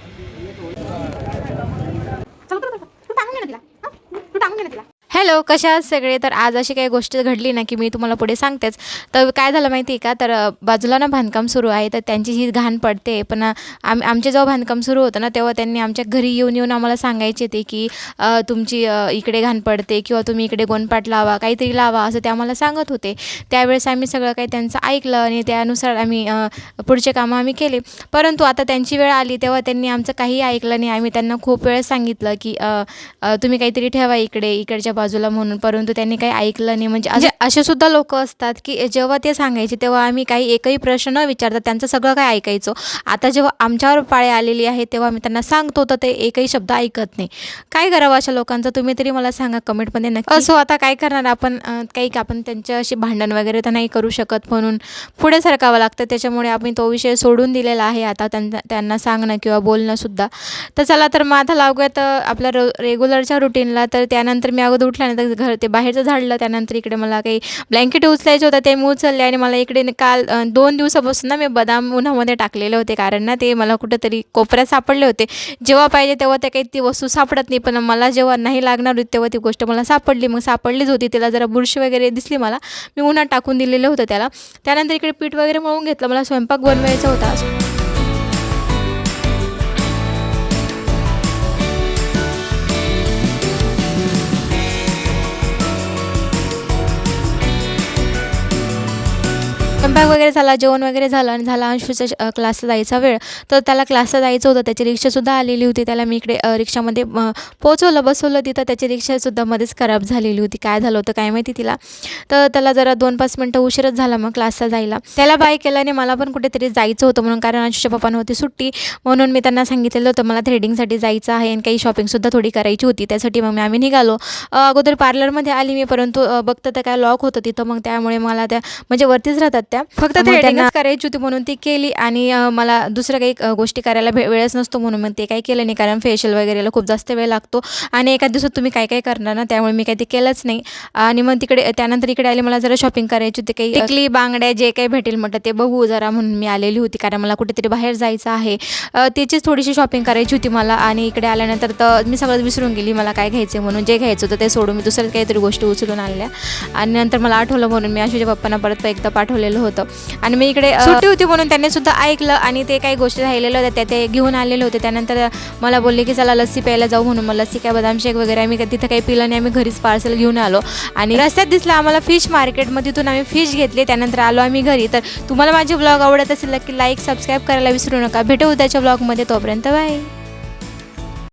Thank you. Hello कशा आहात सगळे? तर आज अशी काही गोष्ट घडली ना की मी तुम्हाला पुढे सांगतेच. तर काय झालं माहिती आहे का? तर बाजूला ना बांधकाम सुरू आहे तर त्यांची ही घाण पडते. पण आम आमचे जेव्हा बांधकाम सुरू होतं ना तेव्हा त्यांनी आमच्या घरी येऊन येऊन आम्हाला सांगायचे ते की तुमची इकडे घाण पडते किंवा तुम्ही इकडे गोणपाट लावा काहीतरी लावा असं ते आम्हाला सांगत होते. त्यावेळेस आम्ही सगळं काही त्यांचं ऐकलं आणि त्यानुसार आम्ही पुढचे कामं आम्ही केले. परंतु आता त्यांची वेळ आली तेव्हा त्यांनी आमचं काही ऐकलं नाही. आम्ही त्यांना खूप वेळ सांगितलं की तुम्ही काहीतरी ठेवा इकडे इकडच्या बाजूला म्हणून परंतु त्यांनी काही ऐकलं नाही. म्हणजे असे असे सुद्धा लोक असतात की जेव्हा ते सांगायचे तेव्हा आम्ही काही एकही प्रश्न न विचारता त्यांचं सगळं काय ऐकायचो. आता जेव्हा आमच्यावर पाळी आलेली आहे तेव्हा आम्ही त्यांना सांगतो तर ते एकही शब्द ऐकत नाही. काय करावं अशा लोकांचं? तुम्ही तरी मला सांगा कमेंटमध्ये नक्की. असो आता काय करणार? आपण काही का आपण त्यांच्याशी भांडण वगैरे तर नाही करू शकत म्हणून पुढे सरकावं लागतं. त्याच्यामुळे आम्ही तो विषय सोडून दिलेला आहे. आता त्यांना त्यांना सांगणं किंवा बोलणं सुद्धा. तर चला तर मग आता लागूयात आपल्या रो रेग्युलरच्या रुटीनला तर त्यानंतर मी अगोदर त्यानंतर घर ते बाहेरचं झाडलं त्यानंतर इकडे मला काही ब्लँकेट उचलायचे होतं ते मी उचलले आणि मला इकडे काल दोन दिवसापासून ना मी बदाम उन्हामध्ये टाकलेले होते. कारण ना ते मला कुठंतरी कोपऱ्यात सापडले होते. जेव्हा पाहिजे तेव्हा ते काही ती वस्तू सापडत नाही. पण मला जेव्हा नाही लागणार होती तेव्हा ती गोष्ट मला सापडली. मग सापडलीच होती. तिला जरा बुरशी वगैरे दिसली मला. मी उन्हात टाकून दिलेलं होतं त्याला. त्यानंतर इकडे पीठ वगैरे मळून घेतलं. मला स्वयंपाक बनवायचा होता. स्वयंपाक वगैरे झाला जेवण वगैरे झालं आणि झाला अंशूचा क्लासला जायचा वेळ. तर त्याला क्लासला जायचं होतं त्याची रिक्षासुद्धा आलेली होती. त्याला मी इकडे रिक्षामध्ये पोचवलं बसवलं तिथं. त्याची रिक्षासुद्धा मध्येच खराब झालेली होती. काय झालं होतं काय माहिती तिला. तर त्याला जरा दोन पाच मिनटं उशीरच झाला मग क्लासला जायला. त्याला बाय केल्याने मला पण कुठेतरी जायचं होतं म्हणून कारण अंशूच्या पप्पांना होती सुट्टी. म्हणून मी त्यांना सांगितलेलं होतं मला थ्रेडिंगसाठी जायचं आहे आणि काही शॉपिंगसुद्धा थोडी करायची होती. त्यासाठी मग मी आम्ही निघालो. अगोदर पार्लरमध्ये आली मी परंतु बघतं तर काय लॉक होतं तिथं. मग त्यामुळे मला त्या म्हणजे वरतीच राहतात त्या. फक्त मग त्यांना- थ्रेडिंगच करायची होती म्हणून ती केली आणि मला दुसरं काही गोष्टी करायला वेळच नसतो म्हणून मग ते काही केलं नाही. कारण फेशियल वगैरेला खूप जास्त वेळ लागतो आणि एका दिवसात तुम्ही काय काय करणार ना त्यामुळे मी काही ते केलंच नाही. आणि मग तिकडे त्यानंतर इकडे आले मला जरा शॉपिंग करायची होती. काही टिकली बांगड्या जे काही भेटेल म्हटलं ते बघू जरा म्हणून मी आलेली होती. कारण मला कुठेतरी बाहेर जायचं आहे. त्याचीच थोडीशी शॉपिंग करायची होती मला आणि इकडे आल्यानंतर तर मी सगळं विसरून गेली मला काय घ्यायचं म्हणून. जे घ्यायचं होतं ते सोडून मी दुसऱ्या काहीतरी गोष्टी उचलून आणल्या. आणि नंतर मला आठवलं म्हणून मी आशूच्या पप्पांना परत एकदा पाठवलेलं होतं. आणि मी इकडे सुट्टी होती म्हणून त्यांनी सुद्धा ऐकलं आणि ते काही गोष्टी राहिलेल्या होत्या त्या ते घेऊन आलेले होते. त्यानंतर मला बोलले की चला लस्सी प्यायला जाऊ म्हणून. मग लस्सी काय बदाम शेक वगैरे आम्ही तिथं काही पिलं नाही. आम्ही घरीच पार्सल घेऊन आलो. आणि रस्त्यात दिसलं आम्हाला फिश मार्केटमध्ये तिथून आम्ही फिश घेतली. त्यानंतर आलो आम्ही घरी. तर तुम्हाला माझे ब्लॉग आवडत असेल की लाईक सबस्क्राईब करायला विसरू नका. भेटू उद्याच्या ब्लॉगमध्ये तोपर्यंत बाय